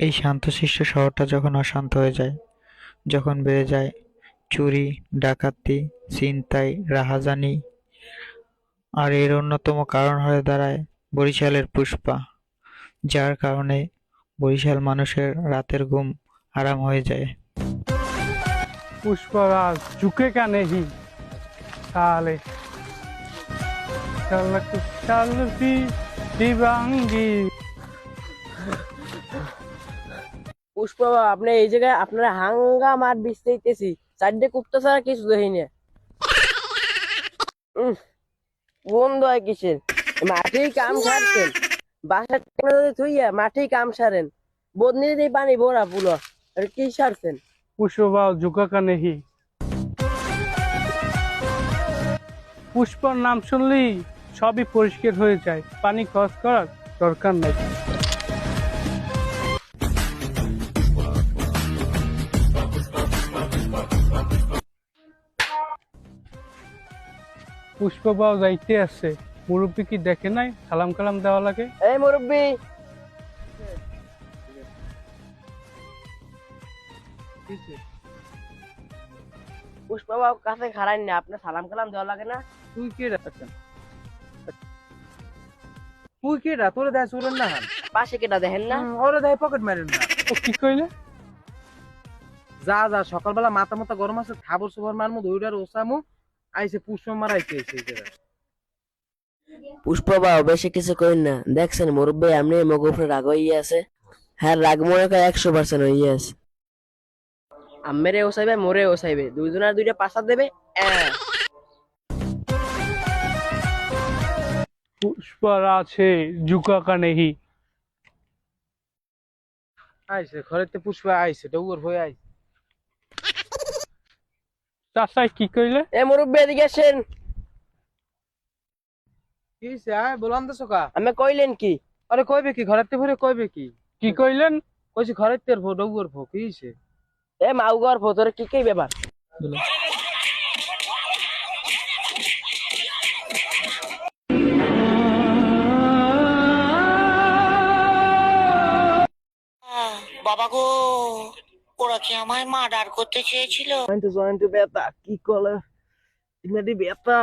এই শান্তশিষ্ট শহরটা যখন অশান্ত হয়ে যায়, যখন বেড়ে যায় চুরি, ডাকাতি, ছিনতাই, রাহাজানি, আর এর অন্যতম কারণ হয়ে দাঁড়ায় বরিশালের পুষ্পা, যার কারণে বরিশাল মানুষের রাতের ঘুম আরাম হয়ে যায়। পুষ্পরাজ চুকে কানে হি? তাহলে চলক চলতি পুষ্পা আপনি এই জায়গায় আপনার হাঙ্গা মার বিষ দিতেছি চারটে কুপ্তা ছাড়া কিছু দেখি না। বন্ধ হয় কিসের? মাঠেই কাম সারছেন। বাসার থুইয়া মাঠেই কাম সারেন। বদনি দিয়ে পানি ভরা পুলো আর কি সারছেন? পুষ্পা ঝুঁকা কানেহি পুষ্পর নাম শুনলেই সবই পরিষ্কার হয়ে যায়। পানি খরচ করার দরকার নেই। পুষ্পবাও যাইতে আছে। মুরব্বী কি দেখে নাই? সালাম কালাম দেওয়া লাগে? এই মুরব্বী! পুষ্পা বাবু কাছে খারাই না আপনার সালাম কালাম দেওয়া লাগে না? তুই কে রাখছেন তুই কে রা? তোরে দেয় সুরেন না পাশে কেটা দেখেন না? ওরে দেয় পকেট মারেন না। ও কি কইলে? যা যা সকালবেলা মাথা মাথা গরম আছে খাবার সুবার মারমু দইটার ওসামু। আইসে পুষ্প মারাইছে এসে পুষ্পা বেশি কিছু করেন না। দেখছেন মুরব্বী এমনি মগ উপরে রাগ হইয়া আছে। হ্যাঁ রাগ মনে করে একশো পার্সেন্ট হইয়া আছে। আমেরে ওসাইবে মোরে ওসাইবে। দুইজনের দুইটা পাশা দেবে আহ। পুষ্পরাজ আছে ঝুঁকাকা নেহি আইসে ঘরেতে পুষ্পা আইসে ডৌগর হয়ে আইসে চাষাই কি কইলে? এ মুরব্বী এদিকে আসেন। কি আয় বলান তো সকা আমি কইলেন কি? আরে কইবে কি ঘরেতে ভরে কইবে কি? কি কইলেন? কইছি ঘরেতে ভো ডৌগর ভো কি হইছে? এ মাউগর ভোতরে কি কি ব্যাপার বাবা গো। ওরা কি আমায় মার্ডার করতে চেয়েছিল? জয়েন্ট জয়েন্ট বেতা কি কলে? ইমেডি বেতা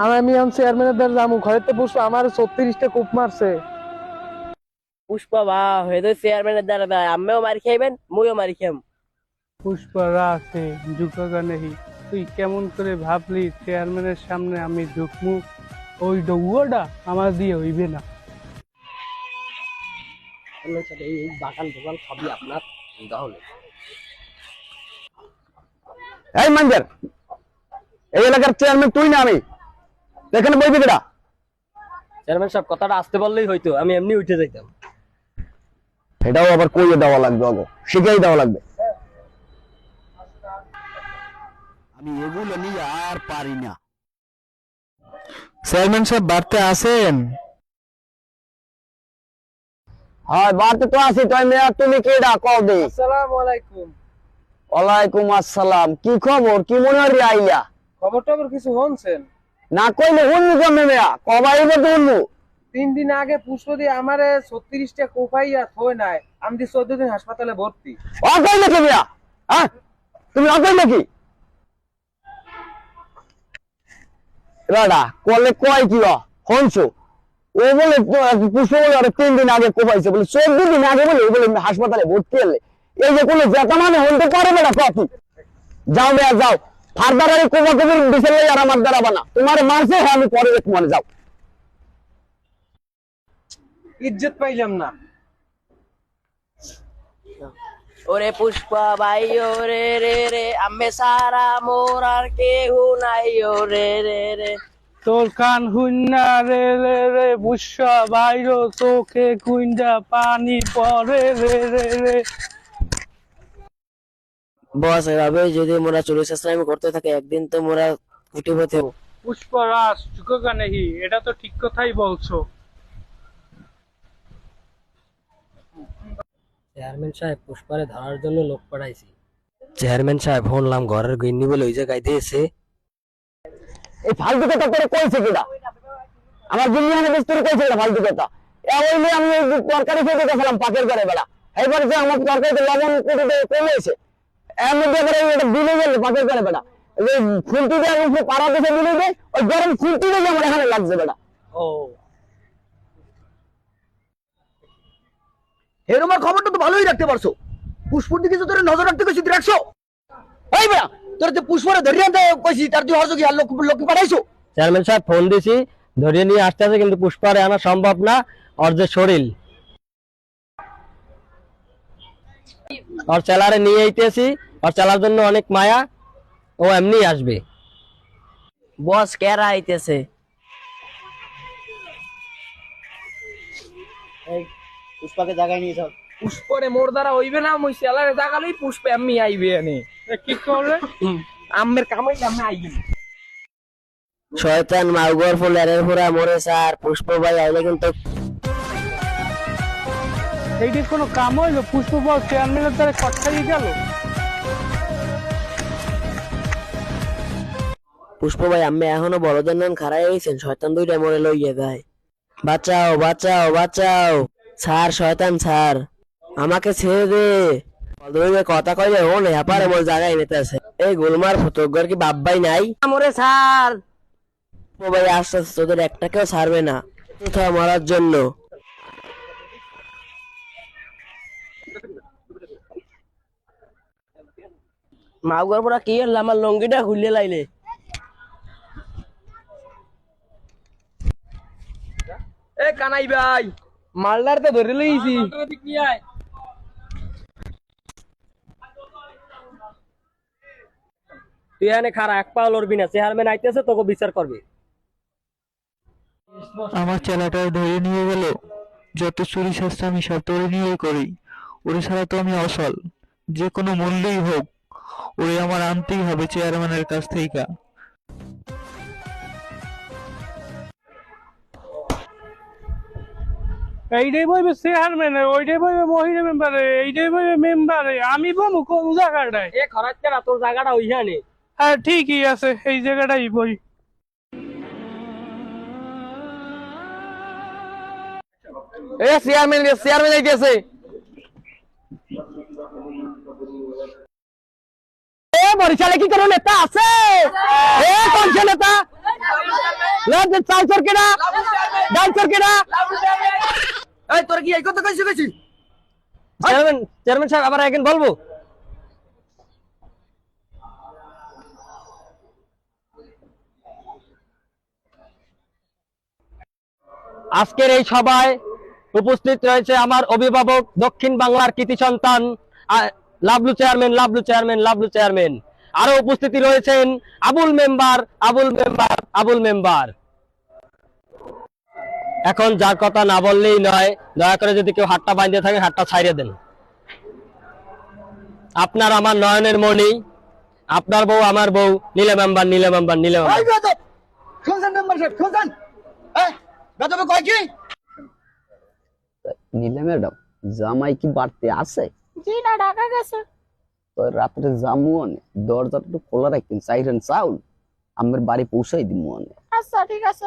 আর আমি আম চেয়ারম্যানের দ্বার ঘরেতে পুষ্প আমার ছত্রিশটা কূপ মারছে। পুষ্পা বা হয়তো চেয়ারম্যানের দ্বারা দেয় আমিও মারি খাইবেন মুইও মারি খাইম। পুষ্পরা আছে ঝুঁকাকা নেহি তুই কেমন করে ভাবলি চেয়ারম্যানের সামনে আমি ঝুঁকমু ওই ডৌয়াটা আমার দিয়ে হইবে না। এই বাগান দোকান সবই আপনার তাহলে এই মাঞ্জার এই এলাকার চেয়ারম্যান তুই না আমি? এখানে বইবি চেয়ারম্যান সাহেব কথাটা আসতে বললেই হয়তো আমি এমনি উঠে যাইতাম। এটাও আবার কইয়ে দেওয়া লাগবে অগো শিখাই দেওয়া লাগবে। আমি এগুলো নিয়ে আর পারি না। চেয়ারম্যান সাহেব বাড়তে আসেন হয় বাড়তে তো আছি তাই মেয়া তুমি কেডা কও দে। আসসালামু আলাইকুম ওয়ালাইকুম আসসালাম। কি খবর? কি মনে হয় আইলা খবর টবর কিছু হনছেন না কইলে হুনমু কমে মেয়া? কবাই তো হুনমু তিন দিন আগে পুষ্প দিয়ে আমারে ছত্রিশটা কোপাইয়া থই নাই। আমি দি চোদ্দ দিন হাসপাতালে ভর্তি। নাকি মেয়া? হ্যাঁ? তুমি অকই নাকি? রাডা কলে কয় কি হনছো ও বলে পুষ্প বলে আরে তিন দিন আগে কোপাইছে। বলে চোদ্দ দিন আগে বলে ও বলে হাসপাতালে ভর্তি হলে। এই যে কোনো জেতা মানে হইতে পারে না কপি যাও মেয়া যাও। ফার্দার আরে কোপা কবির বিশাল আর আমার দ্বারা বানা। তোমার মারছে হ্যাঁ আমি পরে এক মনে যাও। ইজ্জত পাইলাম না। ওরে পুষ্পা ভাই ওরে রে রে আমি সারা মোর আর কেহু নাই ওরে রে রে। তোর কান হুন্না রে রে রে বুসা বাইরো চোখে কুইন্ডা পানি পরে রে রে রে। বস এভাবে যদি মোরা চল্লিশ ইসলামি করতে থাকে একদিন তো মোরা কুটিপতি হব। পুষ্পরাজ ঝুঁকাকা নেহি এটা তো ঠিক কথাই বলছো। চেয়ারম্যান সাহেব পুষ্পারে ধরার জন্য লোক পাঠাইছি। চেয়ারম্যান সাহেব শুনলাম ঘরের গিন্নি বলে ওই জায়গায় দিয়েছে। এই ফালতু কথা করে কইছে কিনা? আমার দুনিয়া বিস্তর কইছে কিনা ফালতু কথা? হইলে আমি ওই তরকারি খেতে গেছিলাম পাকের করে বেড়া এবারে যে আমার তরকারিতে লবণ কুটিতে কমেছে এর মধ্যে এবারে এটা দিলে গেল পাকের করে বেড়া যে দিয়ে উপরে পাড়া দিতে দিলে দে ওই গরম খুলটি দিয়ে আমার এখানে লাগছে বেড়া ও। এরমার খবরটা তো ভালোই রাখতে পারছ। পুষ্পুর দিকে তো তোর নজর রাখতে তুই রাখছো এই বেড়া তোর যে পুষ্পরে ধরে আনতে কইছি তার তুই হরজকি আর লোক লোক পাঠাইছো? চেয়ারম্যান সাহেব ফোন দিছি ধরিয়ে নিয়ে আসতে আছে কিন্তু পুষ্পারে আনা সম্ভব না ওর যে শরীর। ওর চেলারে নিয়ে আইতেছি ওর চেলার জন্য অনেক মায়া ও এমনি আসবে। বস কেরা আইতেছে? পুষ্পাকে জায়গায় নিয়ে যাও। পুষ্পরে মোর দ্বারা হইবে না মুই সেলারে জাগালেই পুষ্পে আমি আইবে এনে। কি করলে? আমের কামাই আমি আইবে শয়তান মাউগর ফুল এরের ফুরা মরে স্যার পুষ্প ভাই আইলে কিন্তু এইটি কোনো কাম হইল? পুষ্প বল চেয়ারম্যানের দ্বারা কটকাই গেল? পুষ্প ভাই আমি এখনও বড়দের নাম খারাই হয়েছেন শয়তান দুইটা মরে লইয়া গায় বাঁচাও বাঁচাও বাঁচাও। ছাড় শয়তান ছাড়। আমাকে ছেড়ে দে। কথা কইলে ও নেহা পারে মোর জায়গায় নিতেছে। এই গোলমার কি বাব্বাই নাই? মরে ছাড় পুষ্প ভাই আস্তে আস্তে তোদের একটাকেও ছাড়বে না। কোথাও মারার জন্য। মাউগর পরা কি হল? আমার লঙ্গিটা খুললে লাইলে। এ কানাই ভাই মালদার তো ধরে লইছি। তুই এনে খারা এক পা লড়বি না চেয়ারম্যান আইতেছে তোকে বিচার করবি। আমার চেলাটা ধরে নিয়ে গেল যত চুরি চেষ্টা আমি সব তোরে নিয়েই করি। ওরে ছাড়া তো আমি অসল যে কোনো মূল্যেই হোক ওরে আমার আনতেই হবে চেয়ারম্যানের কাছ থেকে এইটাই বইবে চেয়ারম্যানে ওইটাই বইবে মহিলা মেম্বারে এইটাই বইবে মেম্বারে আমি বমু কোন জায়গাটায়? এ খরচ তোর জায়গাটা ওইখানে। হ্যাঁ ঠিকই আছে এই জায়গাটাই বই। এ চেয়ারম্যান চেয়ারম্যান যাইতেছে এ বরিশালে কি কোনো নেতা আছে? এ কোন সে নেতা? না চালচর কেনা? ডালচর কেনা? এই তোর কি এই কথা চেয়ারম্যান সাহেব আবার একদিন বলব? আজকের এই সভায় উপস্থিত রয়েছে আমার অভিভাবক দক্ষিণ বাংলার কৃতি সন্তান Lavlu chairman Lavlu chairman Lavlu chairman. আরও উপস্থিতি রয়েছেন Abul member Abul member Abul member. এখন যার কথা না বললেই নয়, দয়া করে যদি কেউ হাতটা বাঁধিয়ে থাকে হাতটা ছাইড়ে দেন। আপনার আমার নয়নের মণি, আপনার বউ আমার বউ, নীলে মেম্বার নীলে মেম্বার নীলে মেম্বার। বেদবে কয় কি? নিলে ম্যাডাম জামাই কি বাড়তে আছে? জি না ঢাকা গেছে। তো রাত্রে জামু অনে দরজাটা একটু খোলা রাখবেন চাইরেন চাউল আমার বাড়ি পৌঁছাই দিব অনে। আচ্ছা ঠিক আছে।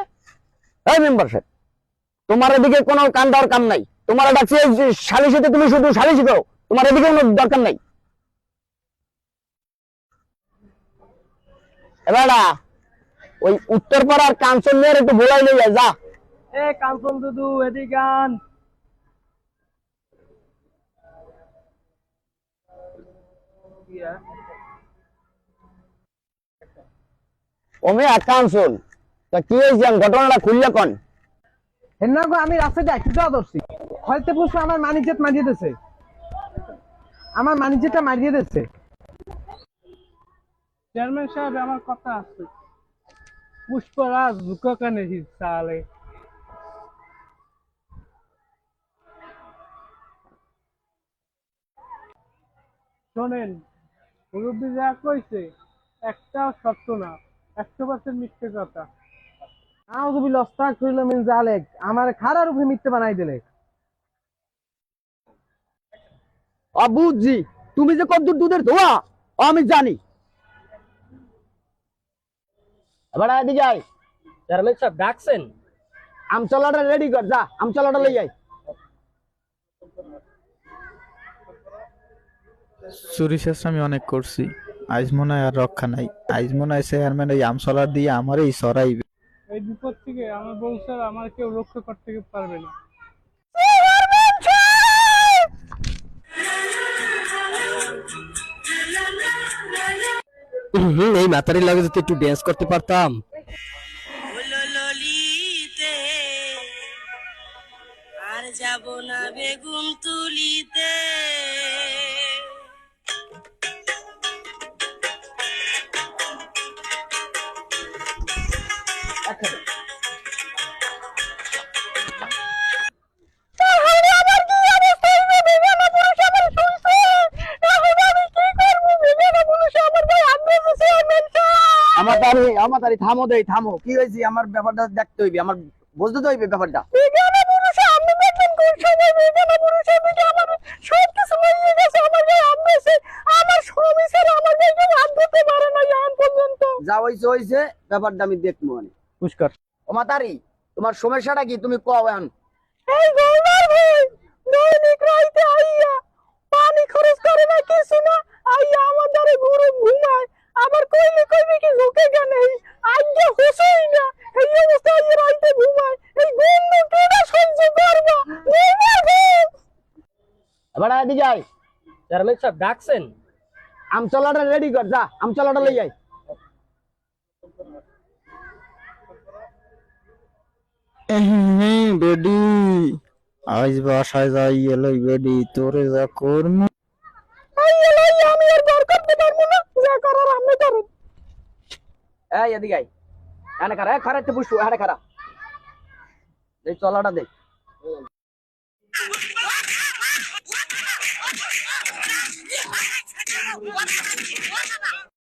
এই মেম্বার সাহেব তোমার এদিকে কোনো কান দরকার নাই। তোমার ডাকছে সালিশিতে তুমি শুধু সালিশি করো তোমার এদিকে কোনো দরকার নাই। এবারা ওই উত্তরপাড়ার কাঞ্চন মেয়ের একটু ভোলাই নিয়ে যা। এ কাঞ্চন দুদু এদিকান ওমে এক তা কি হয়েছে? ঘটনাটা খুললে কন? হেন্না আমি রাস্তাতে একটু যাওয়া ধরছি। হয়তো পুষ্প আমার মানিজ্যত মারিয়ে দিছে আমার মানিজ্যটা মারিয়ে দিচ্ছে চেয়ারম্যান সাহেব আমার কথা আছে। পুষ্পরাজ ঝুঁকা কানে শোনেন মুরব্বী যা কইছে একটাও সত্য না একশো পার্সেন্ট মিথ্যে কথা। আউযু আস্তাগফিরুল্লাহ মিন জালিক আমার খারার উপরে মিথ্যে বানাই দিলে। অবুজি তুমি যে কত দুধের ধোয়া আমি জানি। এবার এদিকে আয়। চেয়ারম্যান সাহেব ডাকছেন। আমচলাটা রেডি কর যা আমচলাটা লই যাই চুরি শেষ আমি অনেক করছি। আজ মনে হয় আর রক্ষা নাই। আজ মনে হয় চেয়ারম্যান এই আমসলার দিয়ে আমারই সরাইবে। এই বিপদ থেকে আমার বউ স্যার আমার কেউ রক্ষা করতে পারবে না। হুম এই মাতারির লাগে যদি একটু ড্যান্স করতে পারতাম। আর যাব না বেগুন তুলিতে। আমার আমার তারি থামো দেই থামো। কি হয়েছে? আমার ব্যাপারটা দেখতে হইবে আমার বুঝতে তো হইবে ব্যাপারটা। যা হইছে হইছে ব্যাপারটা আমি দেখব আমি পুষ্কর। ও মাতারি তোমার সমস্যাটা কি? তুমি কও এখন। পানি খরচ করে না কিছু না আইয়া আমার দ্বারে ঘুরে ঘুমায়। আবার কইলে কইবে কি ঝুঁকে গেলে আইয়া হুসই না। এই অবস্থা আইয়া রাইতে ঘুমায় এই গন্ধ কেডা সহ্য করবা? এবার এদিকে আয় চেয়ারম্যান সাহেব ডাকছেন। আমচলাটা রেডি কর যা আমচলাটা লই হ্যাঁ বেডি। আজ বাসায় যাই এলোই বেডি তোরে যা করমু। আমি আর বার করতে পারব না। যা করার আমি করুন। এই এদিকে এনে খারা এ খারা একটু পুষু এনে খারা এই চলাটা দেখ।